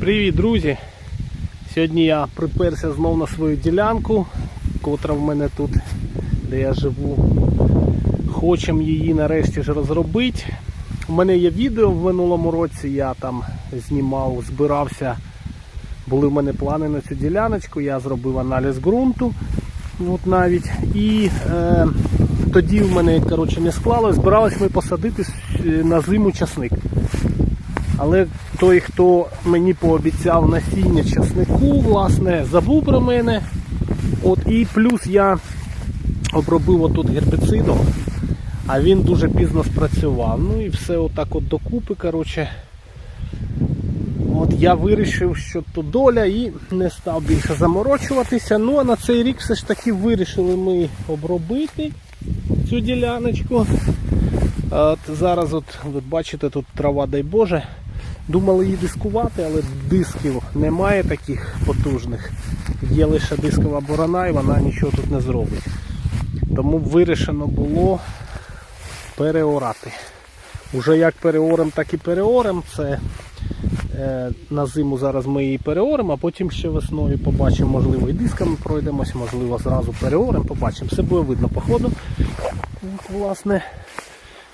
Привіт, друзі! Сьогодні я приперся знов на свою ділянку, котра в мене тут, де я живу. Хочемо її нарешті ж розробити. У мене є відео в минулому році, я там знімав, збирався. Були в мене плани на цю діляночку, я зробив аналіз ґрунту. От навіть. І е, тоді в мене коротше, не склалось, збирались ми посадити е, на зиму часник. Але той, хто мені пообіцяв насіння часнику, власне, забув про мене. От І плюс я обробив отут гербіцидом, а він дуже пізно спрацював. Ну і все отак от докупи. коротше. От я вирішив, що то доля і не став більше заморочуватися. Ну а на цей рік все ж таки вирішили ми обробити цю діляночку. От Зараз от, от бачите, тут трава, дай Боже. Думали її дискувати, але дисків немає таких потужних. Є лише дискова борона і вона нічого тут не зробить. Тому вирішено було переорати. Уже як переорем, так і переорем. Це е, на зиму зараз ми її переоремо, а потім ще весною побачимо, можливо, і дисками пройдемось, можливо, зразу переорем, побачимо. Все буде видно по ходу. Власне.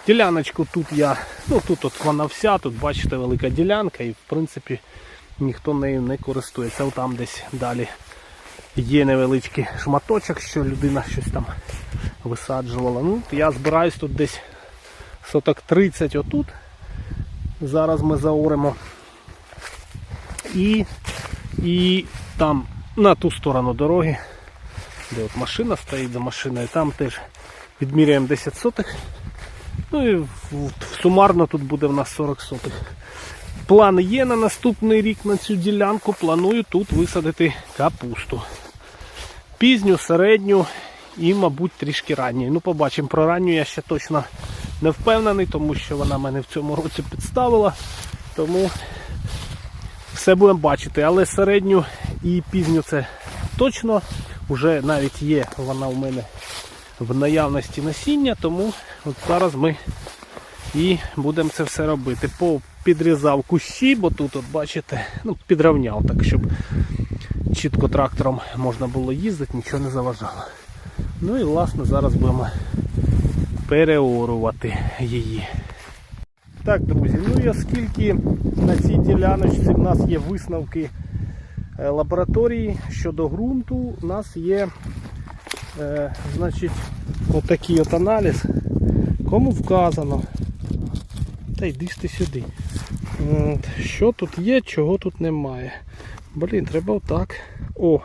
Діляночку тут я, ну тут от вона вся, тут бачите велика ділянка і в принципі ніхто нею не користується. Там десь далі є невеличкий шматочок, що людина щось там висаджувала. Ну, Я збираюсь тут десь соток 30 отут. Зараз ми заоремо. І, і там на ту сторону дороги, де от машина стоїть за машиною, там теж відміряємо 10 сотих. Ну і сумарно тут буде в нас 40 сотих. План є на наступний рік на цю ділянку. Планую тут висадити капусту. Пізню, середню і, мабуть, трішки ранню. Ну, побачимо. Про ранню я ще точно не впевнений, тому що вона мене в цьому році підставила. Тому все будемо бачити. Але середню і пізню це точно. Уже навіть є вона у мене в наявності насіння, тому от зараз ми і будемо це все робити. Підрізав кущі, бо тут, от бачите, ну, підравняв так, щоб чітко трактором можна було їздити, нічого не заважало. Ну і власне зараз будемо переорувати її. Так, друзі, ну і оскільки на цій діляночці в нас є висновки е, лабораторії щодо ґрунту, у нас є Е, значить, отакий от аналіз. Кому вказано. Та йди ти сюди. От, Що тут є, чого тут немає. Блін, треба отак. О.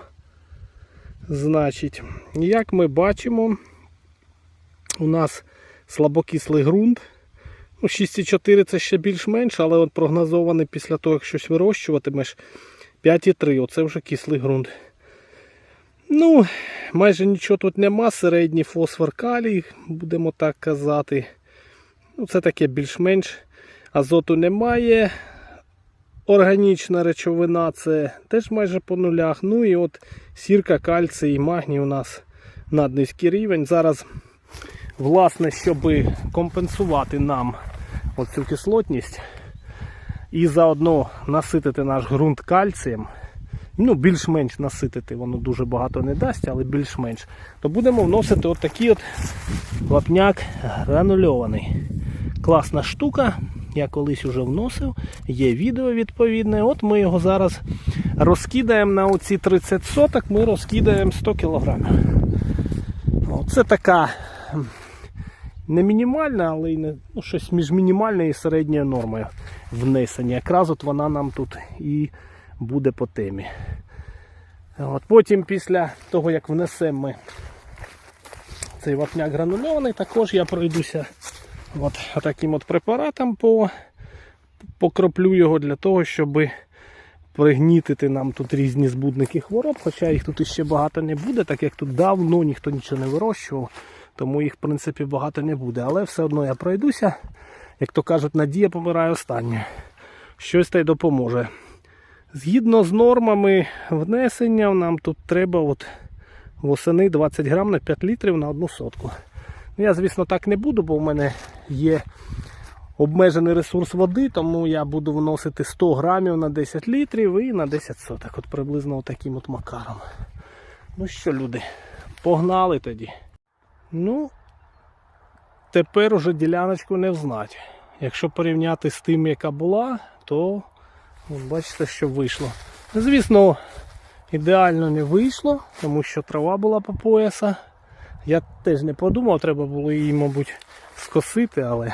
Значить, як ми бачимо, у нас слабокислий ґрунт. Ну, 6,4 це ще більш-менш, але от прогнозований після того, як щось вирощуватимеш, 5,3 оце вже кислий ґрунт. Ну, майже нічого тут нема, середній фосфор калій, будемо так казати. Ну, Це таке більш-менш. Азоту немає. Органічна речовина це теж майже по нулях. Ну і от сірка, кальцій і магній у нас наднизький рівень. Зараз, власне, щоб компенсувати нам оцю кислотність і заодно наситити наш ґрунт кальцієм ну, більш-менш наситити, воно дуже багато не дасть, але більш-менш, то будемо вносити отакий от вапняк гранульований. Класна штука. Я колись вже вносив, є відео відповідне. От ми його зараз розкидаємо на оці 30 соток, ми розкидаємо 100 кг. Це така не мінімальна, але й не, ну, щось між мінімальною і середньою нормою внесення. Якраз от вона нам тут і буде по темі. От Потім після того, як внесемо ми цей вапняк гранульований, також я пройдуся от таким от препаратом, по, покроплю його для того, щоб пригнітити нам тут різні збудники хвороб, хоча їх тут іще багато не буде, так як тут давно ніхто нічого не вирощував, тому їх в принципі багато не буде. Але все одно я пройдуся, як то кажуть, надія помирає останнє. Щось та й допоможе. Згідно з нормами внесення, нам тут треба от восени 20 грам на 5 літрів на одну сотку. Ну, Я, звісно, так не буду, бо в мене є обмежений ресурс води, тому я буду вносити 100 грамів на 10 літрів і на 10 соток. От приблизно таким от макаром. Ну що, люди, погнали тоді. Ну, тепер уже діляночку не взнать. Якщо порівняти з тим, яка була, то бачите, що вийшло. Звісно, ідеально не вийшло, тому що трава була по пояса. Я теж не подумав, треба було її, мабуть, скосити, але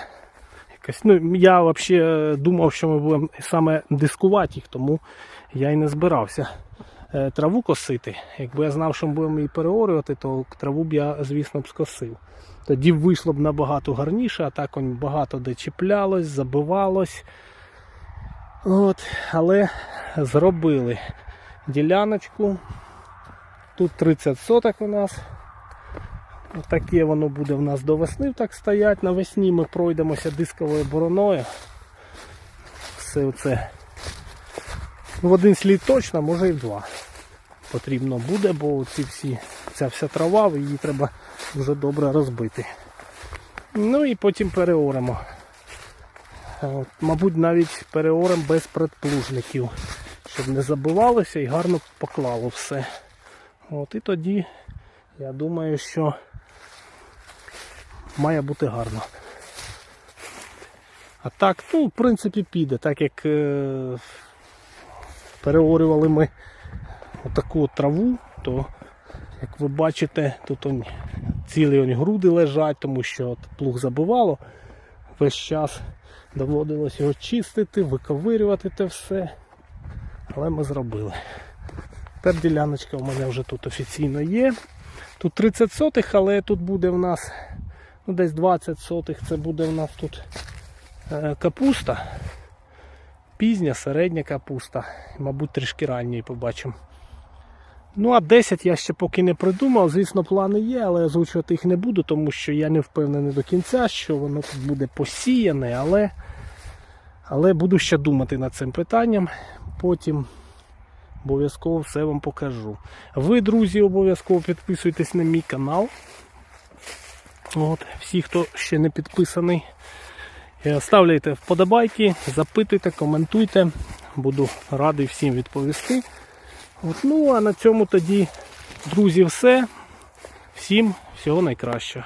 якось. Ну, я взагалі думав, що ми будемо саме дискувати їх, тому я і не збирався е, траву косити. Якби я знав, що ми будемо її переорювати, то траву б я, звісно, б скосив. Тоді вийшло б набагато гарніше, а так багато де чіплялось, забивалось. От, але зробили діляночку. Тут 30 соток у нас. Таке воно буде в нас до весни так стоять. Навесні ми пройдемося дисковою бороною. Все це в один слід точно, може і в два. Потрібно буде, бо ці всі, ця вся трава, її треба вже добре розбити. Ну і потім переоремо. От, мабуть, навіть переорем без предплужників, щоб не забивалося і гарно поклало все. От і тоді я думаю, що має бути гарно. А так, ну, в принципі, піде, так як е, переорювали ми отаку от траву, то, як ви бачите, тут он, цілі он груди лежать, тому що от плуг забивало. Весь час доводилось його чистити, виковирювати те все. Але ми зробили. Тепер діляночка у мене вже тут офіційно є. Тут 30 сотих, але тут буде в нас ну, десь 20 сотих, це буде в нас тут е, капуста. Пізня, середня капуста. Мабуть, трішки ранньої побачимо. Ну, а 10 я ще поки не придумав. Звісно, плани є, але озвучувати їх не буду, тому що я не впевнений до кінця, що воно тут буде посіяне, але, але буду ще думати над цим питанням. Потім обов'язково все вам покажу. Ви, друзі, обов'язково підписуйтесь на мій канал. От, Всі, хто ще не підписаний, е, ставляйте вподобайки, запитуйте, коментуйте. Буду радий всім відповісти. От, ну а на цьому тоді, друзі, все. Всім всього найкращого.